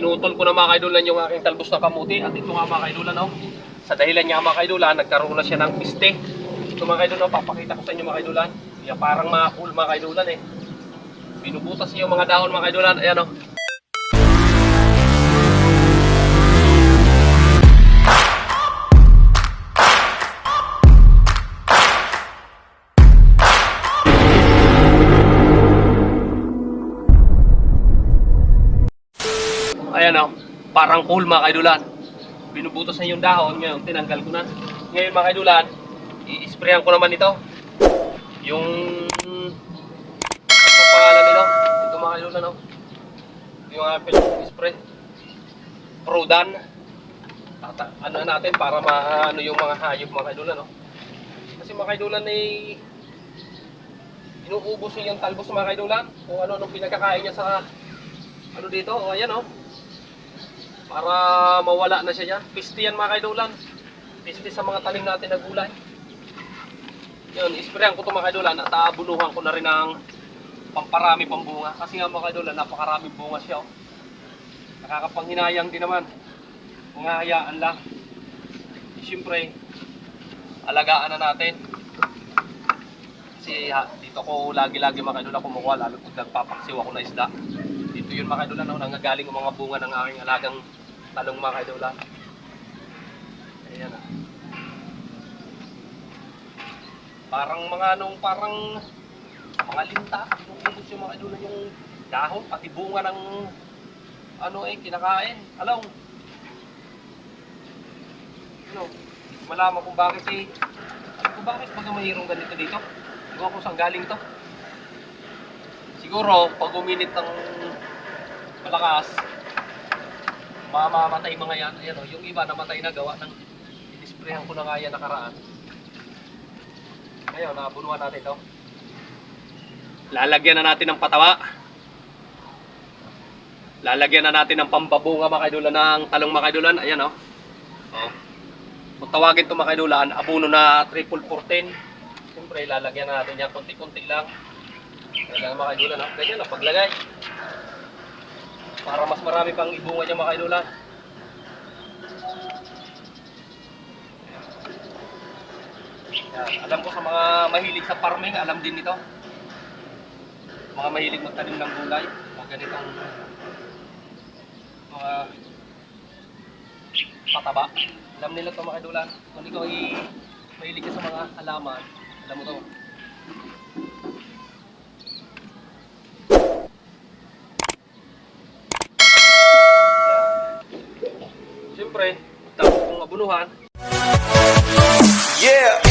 pinutol ko na mga kaidulan yung aking talbos na kamuti at ito nga mga kaidulan oh. Sa dahilan niya mga kaidulan, nagkaroon na siya ng piste. Ito mga kaidulan, papakita ko sa inyo mga kaidulan. Kaya parang mga cool mga kaidulan eh. Binubutas niya yung mga dahon mga kaidulan. Ayan oh. O, parang cool mga kaidulan. Binubutas na yung dahon, ngayon tinanggal ko na. Ngayon mga kaidulan, i-sprayan ko naman ito. Yung... Ano pangalan nito? Ito mga kaidulan o. Yung apple spray. Prodan. Tata, ano natin para maano yung mga hayop mga kaidulan o. Kasi mga kaidulan ay inuubos niya yung talbos mga kaidulan. Kung ano-ano pinagkakain niya sa ano dito, o ayan o. Para mawala na siya dyan. Piste yan mga kaidulan. Piste sa mga talim natin na gulay. Yun, isprayan ko ito mga kaidulan at aabunuhan ko na rin ng pamparami pambunga. Kasi nga mga kaidulan, napakaraming bunga siya. Oh. Nakakapanghinayang din naman. Kung hahayaan lang. Siyempre, alagaan na natin. Kasi ha, dito ko lagi-lagi mga kaidulan kumukuha lalo pag nagpapaksiw ako na isda. Dito yun mga kaidulan, no, nanggagaling yung mga bunga ng aking alagang talong mga kaidulan. Ayan ah. Parang mga anong, parang mga linta. Inuubos yung mga kaidulan yung dahon, pati bunga ng ano eh, kinakain. Alam, ano, malaman kung bakit eh, kung bakit baga mayroong ganito dito. Ewan ko saan galing to. Siguro, pag uminit ng malakas, mamamatay mga yan. Ayan o, yung iba namatay na gawa ng inisprehan ko na nga yan nakaraan. Ngayon, nabunuhan natin ito. Lalagyan na natin ng patawa. Lalagyan na natin ng pambabunga mga kaidulan ng talong mga. Ayan o. Oh. Kung tawagin ito mga abuno na triple 14. Siyempre, lalagyan na natin yan. Kunti-kunti lang. Kailangan mga kaidulan. No? Ganyan lang, paglagay. Para mas marami pang ibunga niya mga. Yan. Alam ko sa mga mahilig sa farming, alam din nito. Mga mahilig magtanim ng gulay. Mga ganitong mga pataba. Alam nila ito mga kaidulan. Kung ikaw ay mahilig sa mga halaman, alam mo to. Siyempre, dapat kong abunuhan, Yeah.